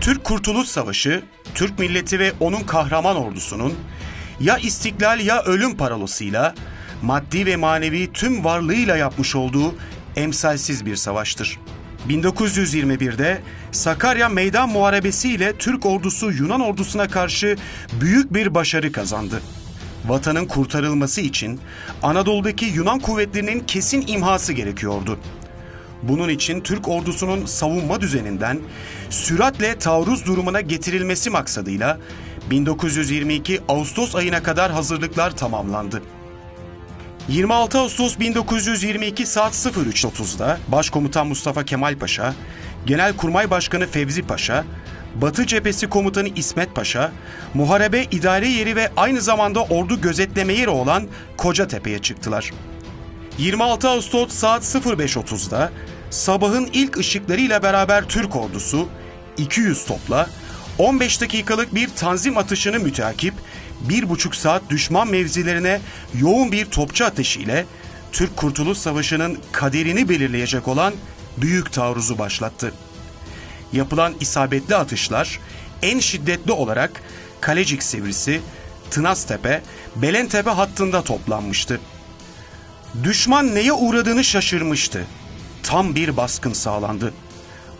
Türk Kurtuluş Savaşı, Türk milleti ve onun kahraman ordusunun ya istiklal ya ölüm parolasıyla maddi ve manevi tüm varlığıyla yapmış olduğu emsalsiz bir savaştır. 1921'de Sakarya Meydan Muharebesi ile Türk ordusu Yunan ordusuna karşı büyük bir başarı kazandı. Vatanın kurtarılması için Anadolu'daki Yunan kuvvetlerinin kesin imhası gerekiyordu. Bunun için Türk ordusunun savunma düzeninden süratle taarruz durumuna getirilmesi maksadıyla 1922 Ağustos ayına kadar hazırlıklar tamamlandı. 26 Ağustos 1922 saat 03.30'da Başkomutan Mustafa Kemal Paşa, Genelkurmay Başkanı Fevzi Paşa, Batı Cephesi Komutanı İsmet Paşa, Muharebe idare yeri ve aynı zamanda ordu gözetleme yeri olan Kocatepe'ye çıktılar. 26 Ağustos saat 05.30'da sabahın ilk ışıklarıyla beraber Türk ordusu 200 topla 15 dakikalık bir tanzim atışını müteakip bir buçuk saat düşman mevzilerine yoğun bir topçu ateşiyle Türk Kurtuluş Savaşı'nın kaderini belirleyecek olan büyük taarruzu başlattı. Yapılan isabetli atışlar en şiddetli olarak Kalecik Sivrisi, Tınaztepe, Belentepe hattında toplanmıştı. Düşman neye uğradığını şaşırmıştı. Tam bir baskın sağlandı.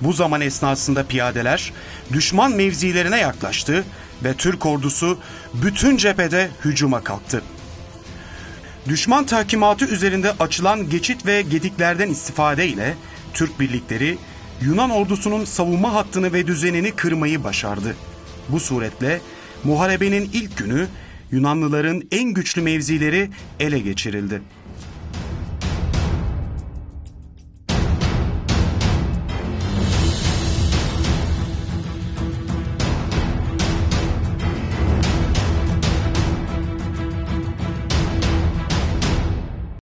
Bu zaman esnasında piyadeler düşman mevzilerine yaklaştı ve Türk ordusu bütün cephede hücuma kalktı. Düşman tahkimatı üzerinde açılan geçit ve gediklerden istifade ile Türk birlikleri Yunan ordusunun savunma hattını ve düzenini kırmayı başardı. Bu suretle muharebenin ilk günü Yunanlıların en güçlü mevzileri ele geçirildi.